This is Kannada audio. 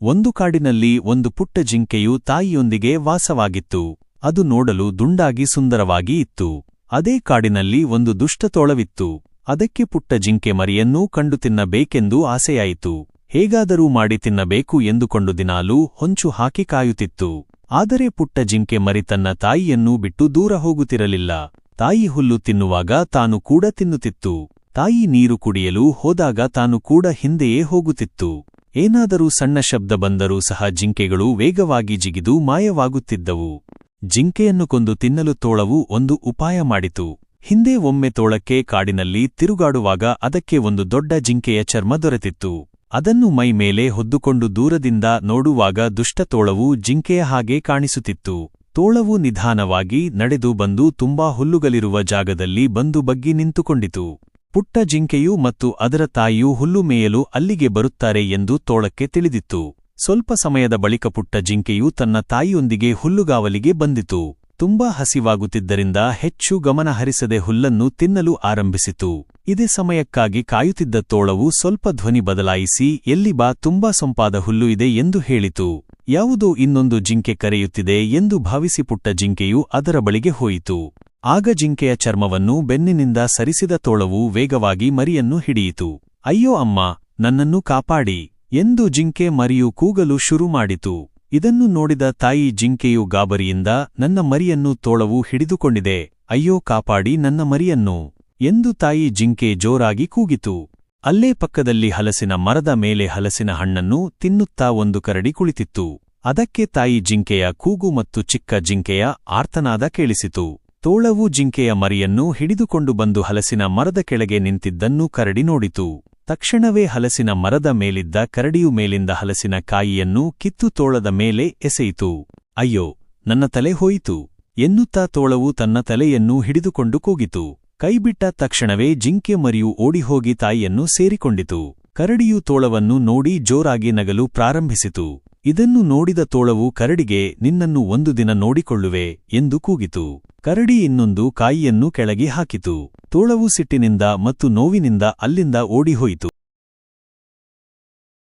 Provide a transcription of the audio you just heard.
ಒಂದು ಕಾಡಿನಲ್ಲಿ ಒಂದು ಪುಟ್ಟ ಜಿಂಕೆಯು ತಾಯಿಯೊಂದಿಗೆ ವಾಸವಾಗಿತ್ತು. ಅದು ನೋಡಲು ದುಂಡಾಗಿ ಸುಂದರವಾಗಿ ಇತ್ತು. ಅದೇ ಕಾಡಿನಲ್ಲಿ ಒಂದು ದುಷ್ಟತೋಳವಿತ್ತು ಅದಕ್ಕೆ ಪುಟ್ಟ ಜಿಂಕೆ ಮರಿಯನ್ನೂ ಕಂಡು ತಿನ್ನಬೇಕೆಂದು ಆಸೆಯಾಯಿತು. ಹೇಗಾದರೂ ಮಾಡಿ ತಿನ್ನಬೇಕು ಎಂದುಕೊಂಡು ದಿನಾಲೂ ಹೊಂಚು ಹಾಕಿ ಕಾಯುತ್ತಿತ್ತು. ಆದರೆ ಪುಟ್ಟ ಜಿಂಕೆ ಮರಿ ತನ್ನ ತಾಯಿಯನ್ನೂ ಬಿಟ್ಟು ದೂರ ಹೋಗುತ್ತಿರಲಿಲ್ಲ. ತಾಯಿ ಹುಲ್ಲು ತಿನ್ನುವಾಗ ತಾನು ಕೂಡ ತಿನ್ನುತ್ತಿತ್ತು. ತಾಯಿ ನೀರು ಕುಡಿಯಲು ಹೋದಾಗ ತಾನು ಕೂಡ ಹಿಂದೆಯೇ ಹೋಗುತ್ತಿತ್ತು. ಏನಾದರೂ ಸಣ್ಣ ಶಬ್ದ ಬಂದರೂ ಸಹ ಜಿಂಕೆಗಳು ವೇಗವಾಗಿ ಜಿಗಿದು ಮಾಯವಾಗುತ್ತಿದ್ದವು. ಜಿಂಕೆಯನ್ನು ಕೊಂದು ತಿನ್ನಲು ತೋಳವು ಒಂದು ಉಪಾಯ ಮಾಡಿತು. ಹಿಂದೆ ಒಮ್ಮೆ ತೋಳಕ್ಕೆ ಕಾಡಿನಲ್ಲಿ ತಿರುಗಾಡುವಾಗ ಅದಕ್ಕೆ ಒಂದು ದೊಡ್ಡ ಜಿಂಕೆಯ ಚರ್ಮ ದೊರೆತಿತ್ತು. ಅದನ್ನು ಮೈ ಮೇಲೆ ಹೊದ್ದುಕೊಂಡು ದೂರದಿಂದ ನೋಡುವಾಗ ದುಷ್ಟ ತೋಳವು ಜಿಂಕೆಯ ಹಾಗೆ ಕಾಣಿಸುತ್ತಿತ್ತು. ತೋಳವು ನಿಧಾನವಾಗಿ ನಡೆದು ಬಂದು ತುಂಬಾ ಹುಲ್ಲುಗಲಿರುವ ಜಾಗದಲ್ಲಿ ಬಂದು ಬಗ್ಗಿ ನಿಂತುಕೊಂಡಿತು. ಪುಟ್ಟ ಜಿಂಕೆಯೂ ಮತ್ತು ಅದರ ತಾಯಿಯೂ ಹುಲ್ಲು ಮೇಯಲು ಅಲ್ಲಿಗೆ ಬರುತ್ತಾರೆ ಎಂದು ತೋಳಕ್ಕೆ ತಿಳಿದಿತ್ತು. ಸ್ವಲ್ಪ ಸಮಯದ ಬಳಿಕ ಪುಟ್ಟ ಜಿಂಕೆಯು ತನ್ನ ತಾಯಿಯೊಂದಿಗೆ ಹುಲ್ಲುಗಾವಲಿಗೆ ಬಂದಿತು. ತುಂಬಾ ಹಸಿವಾಗುತ್ತಿದ್ದರಿಂದ ಹೆಚ್ಚು ಗಮನ ಹರಿಸದೆ ಹುಲ್ಲನ್ನು ತಿನ್ನಲು ಆರಂಭಿಸಿತು. ಇದೇ ಸಮಯಕ್ಕಾಗಿ ಕಾಯುತ್ತಿದ್ದ ತೋಳವು ಸ್ವಲ್ಪ ಧ್ವನಿ ಬದಲಾಯಿಸಿ, ಎಲ್ಲಿ ಬಾ, ತುಂಬಾ ಸೊಂಪಾದ ಹುಲ್ಲು ಇದೆ ಎಂದು ಹೇಳಿತು. ಯಾವುದೋ ಇನ್ನೊಂದು ಜಿಂಕೆ ಕರೆಯುತ್ತಿದೆ ಎಂದು ಭಾವಿಸಿ ಪುಟ್ಟ ಜಿಂಕೆಯು ಅದರ ಬಳಿಗೆ ಹೋಯಿತು. ಆಗ ಜಿಂಕೆಯ ಚರ್ಮವನ್ನು ಬೆನ್ನಿನಿಂದ ಸರಿಸಿದ ತೋಳವು ವೇಗವಾಗಿ ಮರಿಯನ್ನು ಹಿಡಿಯಿತು. ಅಯ್ಯೋ ಅಮ್ಮ, ನನ್ನನ್ನು ಕಾಪಾಡಿ ಎಂದು ಜಿಂಕೆ ಮರಿಯು ಕೂಗಲು ಶುರು ಮಾಡಿತು. ಇದನ್ನು ನೋಡಿದ ತಾಯಿ ಜಿಂಕೆಯು ಗಾಬರಿಯಿಂದ ನನ್ನ ಮರಿಯನ್ನು ತೋಳವು ಹಿಡಿದುಕೊಂಡಿದೆ. ಅಯ್ಯೋ ಕಾಪಾಡಿ ನನ್ನ ಮರಿಯನ್ನು ಎಂದು ತಾಯಿ ಜಿಂಕೆ ಜೋರಾಗಿ ಕೂಗಿತು. ಅಲ್ಲೇ ಪಕ್ಕದಲ್ಲಿ ಹಲಸಿನ ಮರದ ಮೇಲೆ ಹಲಸಿನ ಹಣ್ಣನ್ನು ತಿನ್ನುತ್ತಾ ಒಂದು ಕರಡಿ ಕುಳಿತಿತ್ತು. ಅದಕ್ಕೆ ತಾಯಿ ಜಿಂಕೆಯ ಕೂಗು ಮತ್ತು ಚಿಕ್ಕ ಜಿಂಕೆಯ ಆರ್ತನಾದ ಕೇಳಿಸಿತು. ತೋಳವು ಜಿಂಕೆಯ ಮರಿಯನ್ನು ಹಿಡಿದುಕೊಂಡು ಬಂದು ಹಲಸಿನ ಮರದ ಕೆಳಗೆ ನಿಂತಿದ್ದನ್ನು ಕರಡಿ ನೋಡಿತು. ತಕ್ಷಣವೇ ಹಲಸಿನ ಮರದ ಮೇಲಿದ್ದ ಕರಡಿಯು ಮೇಲಿಂದ ಹಲಸಿನ ಕಾಯಿಯನ್ನು ಕಿತ್ತು ತೋಳದ ಮೇಲೆ ಎಸೆಯಿತು. ಅಯ್ಯೋ, ನನ್ನ ತಲೆ ಹೋಯಿತು. ಎನ್ನುತ್ತಾ ತೋಳವು ತನ್ನ ತಲೆಯನ್ನು ಹಿಡಿದುಕೊಂಡು ಕೂಗಿತು. ಕೈಬಿಟ್ಟ ತಕ್ಷಣವೇ ಜಿಂಕೆ ಮರಿಯು ಓಡಿಹೋಗಿ ತಾಯಿಯನ್ನು ಸೇರಿಕೊಂಡಿತು. ಕರಡಿಯು ತೋಳವನ್ನು ನೋಡಿ ಜೋರಾಗಿ ನಗಲು ಪ್ರಾರಂಭಿಸಿತು. ಇದನ್ನು ನೋಡಿದ ತೋಳವು ಕರಡಿಗೆ, ನಿನ್ನನ್ನು ಒಂದು ದಿನ ನೋಡಿಕೊಳ್ಳುವೆ ಎಂದು ಕೂಗಿತು. ಕರಡಿ ಇನ್ನೊಂದು ಕಾಯಿಯನ್ನು ಕೆಳಗೆ ಹಾಕಿತು. ತೋಳವು ಸಿಟ್ಟಿನಿಂದ ಮತ್ತು ನೋವಿನಿಂದ ಅಲ್ಲಿಂದ ಓಡಿಹೋಯಿತು.